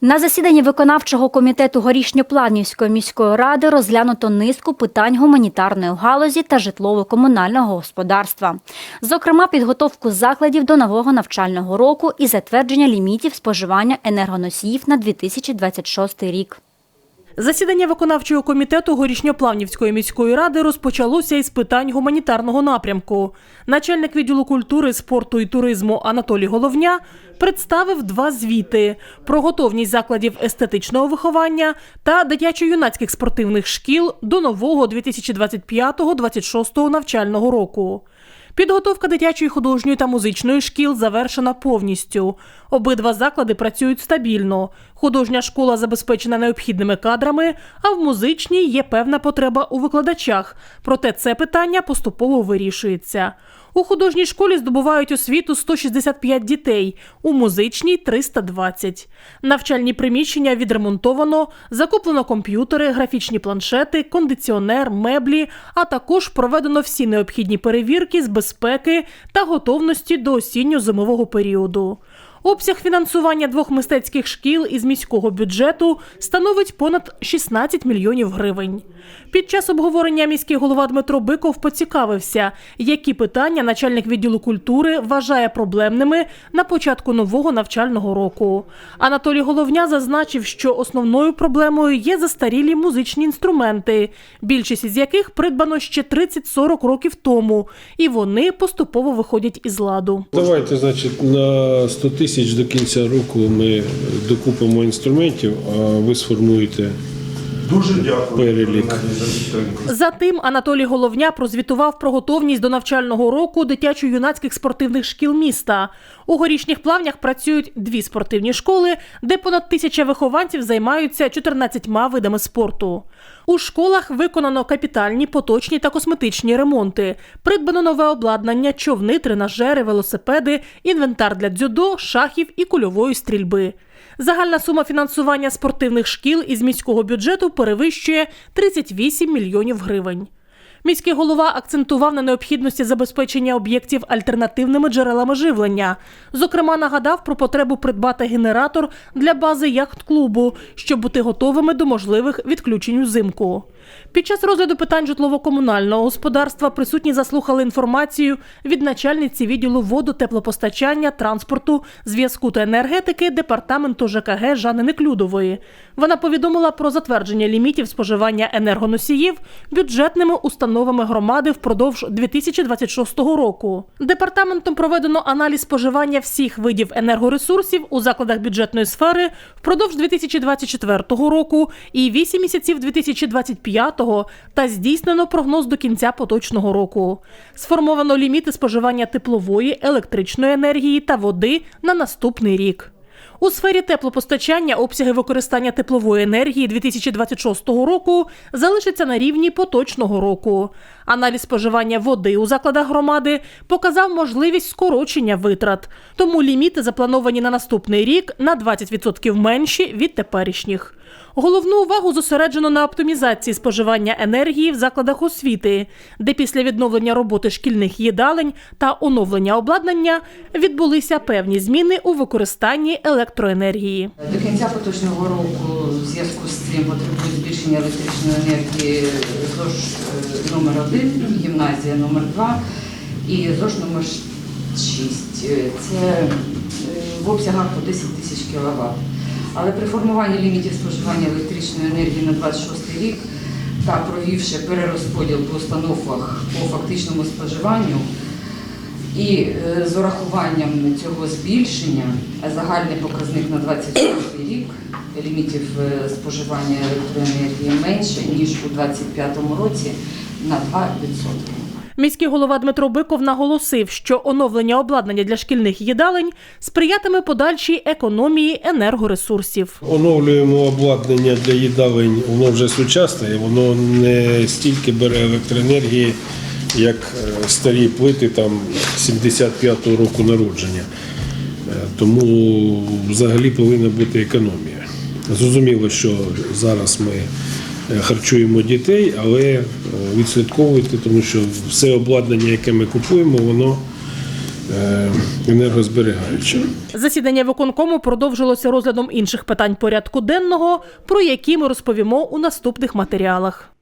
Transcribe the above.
На засіданні виконавчого комітету горішньопланівської міської ради розглянуто низку питань гуманітарної галузі та житлово-комунального господарства. Зокрема, підготовку закладів до нового навчального року і затвердження лімітів споживання енергоносіїв на 2026 рік. Засідання виконавчого комітету Горішньоплавнівської міської ради розпочалося із питань гуманітарного напрямку. Начальник відділу культури, спорту і туризму Анатолій Головня представив два звіти про готовність закладів естетичного виховання та дитячо-юнацьких спортивних шкіл до нового 2025-26 навчального року. Підготовка дитячої художньої та музичної шкіл завершена повністю. Обидва заклади працюють стабільно. Художня школа забезпечена необхідними кадрами, а в музичній є певна потреба у викладачах. Проте це питання поступово вирішується. У художній школі здобувають освіту 165 дітей, у музичній 320. Навчальні приміщення відремонтовано, закуплено комп'ютери, графічні планшети, кондиціонер, меблі, а також проведено всі необхідні перевірки з безпеки та готовності до осінньо-зимового періоду. Обсяг фінансування двох мистецьких шкіл із міського бюджету становить понад 16 мільйонів гривень. Під час обговорення міський голова Дмитро Биков поцікавився, які питання начальник відділу культури вважає проблемними на початку нового навчального року. Анатолій Головня зазначив, що основною проблемою є застарілі музичні інструменти, більшість із яких придбано ще 30-40 років тому, і вони поступово виходять із ладу. Давайте, значить, на 100 тисяч до кінця року ми докупимо інструментів, а ви сформуєте Дуже дякую. Перелік. за підтримку. Затим Анатолій Головня прозвітував про готовність до навчального року дитячо-юнацьких спортивних шкіл міста. У горішніх плавнях працюють дві спортивні школи, де понад тисяча вихованців займаються 14 видами спорту. У школах виконано капітальні, поточні та косметичні ремонти. Придбано нове обладнання, човни, тренажери, велосипеди, інвентар для дзюдо, шахів і кульової стрільби. Загальна сума фінансування спортивних шкіл із міського бюджету перевищує 38 мільйонів гривень. Міський голова акцентував на необхідності забезпечення об'єктів альтернативними джерелами живлення. Зокрема, нагадав про потребу придбати генератор для бази яхт-клубу, щоб бути готовими до можливих відключень узимку. Під час розгляду питань житлово-комунального господарства присутні заслухали інформацію від начальниці відділу воду, теплопостачання, транспорту, зв'язку та енергетики департаменту ЖКГ Жани Неклюдової. Вона повідомила про затвердження лімітів споживання енергоносіїв бюджетними установами громади впродовж 2026 року. Департаментом проведено аналіз споживання всіх видів енергоресурсів у закладах бюджетної сфери впродовж 2024 року і 8 місяців 2025 та здійснено прогноз до кінця поточного року. Сформовано ліміти споживання теплової, електричної енергії та води на наступний рік. У сфері теплопостачання обсяги використання теплової енергії 2026 року залишаться на рівні поточного року. Аналіз споживання води у закладах громади показав можливість скорочення витрат, тому ліміти заплановані на наступний рік на 20% менші від теперішніх. Головну увагу зосереджено на оптимізації споживання енергії в закладах освіти, де після відновлення роботи шкільних їдалень та оновлення обладнання відбулися певні зміни у використанні електроенергії. До кінця поточного року в зв'язку з цим потребує збільшення електричної енергії ЗОЖ е, номер 1 гімназія номер 2 і ЗОЖ номер 6. Це е, в обсягах по 10 тисяч кВт. Але при формуванні лімітів споживання електричної енергії на 26 рік та провівши перерозподіл по установках по фактичному споживанню, і е, з урахуванням цього збільшення загальний показник на 26 рік лімітів е, споживання електроенергії менше, ніж у 2025 році на 2%. Міський голова Дмитро Биков наголосив, що оновлення обладнання для шкільних їдалень сприятиме подальшій економії енергоресурсів. оновлюємо обладнання для їдалень, воно вже сучасне, воно не стільки бере електроенергії, як е, старі плити там 75-го року народження. Е, Тому взагалі повинна бути економія. Зрозуміло, що зараз ми е, харчуємо дітей, але відслідковуйте, тому що все обладнання, яке ми купуємо, воно е, енергозберігаюча. Засідання виконкому продовжилося розглядом інших питань порядку денного, про які ми розповімо у наступних матеріалах.